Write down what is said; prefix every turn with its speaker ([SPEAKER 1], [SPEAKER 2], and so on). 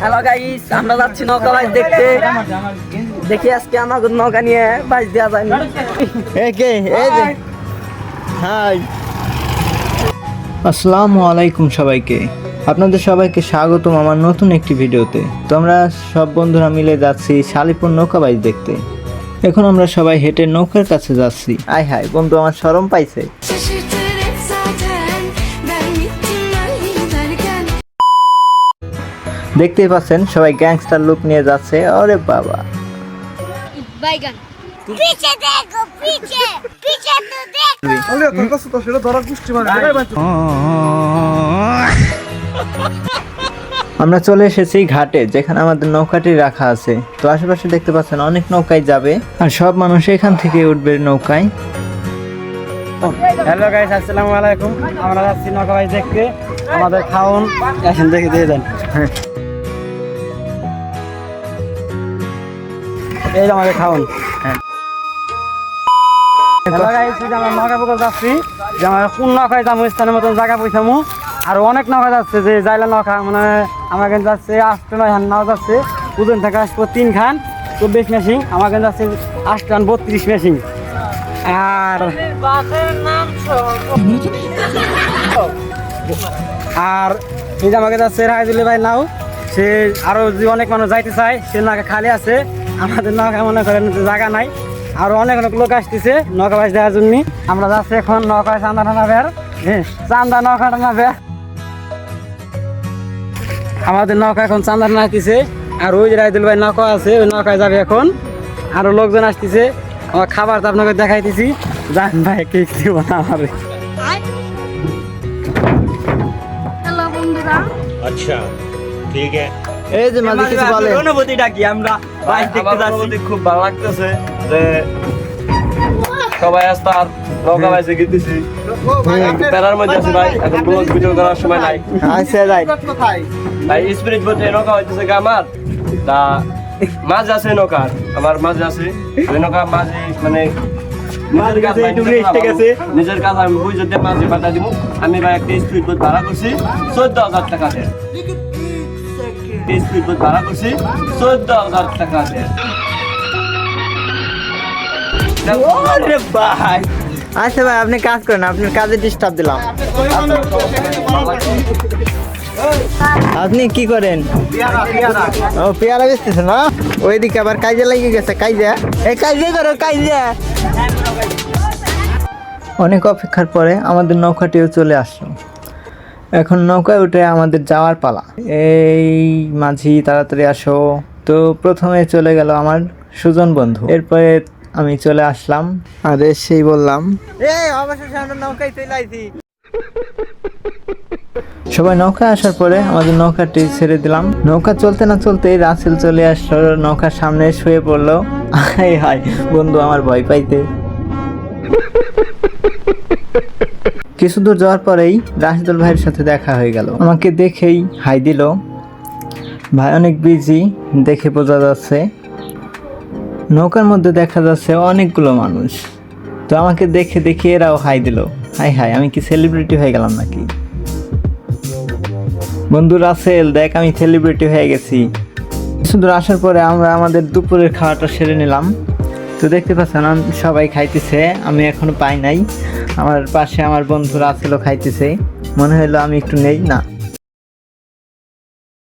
[SPEAKER 1] Hello guys আমরা যাচ্ছি নৌকা বাইচ দেখতে। দেখি আজকে আমাকে নৌকা নিয়ে বাইচ দেওয়া যায় না
[SPEAKER 2] এই যে? হাই। আসসালামু আলাইকুম সবাইকে। আপনাদের সবাইকে স্বাগতম আমার নতুন একটি ভিডিওতে। তো আমরা সব বন্ধুরা মিলে যাচ্ছি শালিপুর নৌকা বাইচ দেখতে। এখন আমরা সবাই হেঁটে নৌকার কাছে যাচ্ছি। আয় হায় বন্ধু আমার শরম পাইছে। দেখতেই পাচ্ছেন সবাই গ্যাংস্টার লুক নিয়ে যাচ্ছে। আরে বাবা। আমরা চলে এসেছি ঘাটে যেখানে আমাদের নৌকাটি রাখা আছে। তো আশেপাশে দেখতে পাচ্ছেন অনেক নৌকায় যাবে। আর সব মানুষ এখান থেকে উঠবে নৌকায়।
[SPEAKER 1] হ্যালো গাইস আসসালামু আলাইকুম। আমরা যাচ্ছি নৌকা ভাই দেখতে। আমাদের খাওন এখান থেকে দিয়ে দেন। এই আমাদের খাওন হ্যালো গাইস এই যে আমরা নৌকা পুকুর যাচ্ছি। যে আমরা কোন নৌকায় যাব স্থানের মতন জায়গা পয়সামু আর অনেক নৌকা যাচ্ছে যে জাইলা নৌকা মানে আমার যাচ্ছে আটটা নয় হান নাও যাচ্ছে। থেকে আসব তিন খান চব্বিশ মেশিন। আমার এখানে যাচ্ছে আটটা বত্রিশ মেশিন। আর আর এই যে আমাকে যাচ্ছে রায়দুল্লি ভাই নাও। সে আরও যে অনেক মানুষ যাইতে চায় সে নৌকা খালি আছে। আমাদের নৌকা মনে করেন জায়গা নাই আরও অনেক অনেক লোক আসতেছে নৌকা বাস দেওয়ার জন্য। আমরা যাচ্ছি এখন নৌকায় চান্দা টানা বের। হ্যাঁ চান্দা নৌকা টানাবে আমাদের নৌকা এখন চান্দা টানাইতেছে আর ওই রায় দিল ভাই নৌকা আছে ওই নৌকায় যাবে এখন। আরও লোকজন আসতেছে। আমার খাবার তো আপনাকে দেখাইতেছি। জান ভাই কে কি না আমার।
[SPEAKER 3] আচ্ছা ঠিক আছে।
[SPEAKER 2] এই যে মাঝে কিছু বলে
[SPEAKER 1] অনুভূতিটা কি? আমরা বাইক দেখতে যাচ্ছি।
[SPEAKER 4] খুব ভালো লাগতেছে যে সবাই আসতে আর নৌকা বাইসে প্যারার মধ্যে আছে ভাই। এখন ব্লগ ভিডিও করার সময় নাই।
[SPEAKER 2] আচ্ছা রাইট।
[SPEAKER 4] ভাই স্পিরিট বোটে নৌকা হইতেছে আমার। তা মাছ আছে নৌকার। আমার মাছ আছে। ওই নৌকা মাঝে মানে নিজের কাজ ভাই, নিজের কাজ আমি- আমি মাঝে পাঠা দিব আমি ভাই একটা স্পিড বোট ভাড়া করছি। চোদ্দ হাজার টাকা দিয়ে স্পিড বোট ভাড়া করছি চোদ্দ হাজার টাকা দিয়ে
[SPEAKER 2] ভাই আচ্ছা ভাই আপনি কাজ করেন আপনার কাজে ডিস্টার্ব দিলাম। আপনি কি করেন? ও পেয়ারা বেচতেছে না? ওইদিকে আবার কাজে লাগিয়ে গেছে কাজে। এই কাজে করো কাজে। অনেক অপেক্ষার পরে আমাদের নৌকাটিও চলে আসলো। এখন নৌকায় উঠে আমাদের যাওয়ার পালা। এই মাঝি তাড়াতাড়ি আসো। তো প্রথমে চলে গেল আমার সুজন বন্ধু। এরপরে আমি চলে আসলাম। আর সেই বললাম। সবাই নৌকায় আসার পরে আমাদের নৌকাটি ছেড়ে দিলাম। নৌকা চলতে না চলতেই রাসেল চলে আসলো। নৌকার সামনে শুয়ে পড়ল। হাই হাই বন্ধু আমার ভয় পাইতে। কিছু দূর যাওয়ার পরেই রাশিদুল ভাইয়ের সাথে দেখা হয়ে গেল। আমাকে দেখেই হাই দিল। ভাই অনেক বিজি দেখে বোঝা যাচ্ছে নৌকার মধ্যে দেখা যাচ্ছে অনেকগুলো মানুষ। তো আমাকে দেখে দেখে এরাও হাই দিল। হাই হাই, আমি কি সেলিব্রিটি হয়ে গেলাম নাকি? বন্ধু রাসেল, দেখ আমি সেলিব্রিটি হয়ে গেছি। দূর আসার পরে আমরা আমাদের দুপুরের খাওয়াটা সেরে নিলাম। তো দেখতে পাচ্ছেন সবাই খাইতেছে, আমি এখনও পাই নাই। আমার পাশে আমার বন্ধুরা আসলেও খাইতেছে। মনে হলো আমি একটু নেই, না।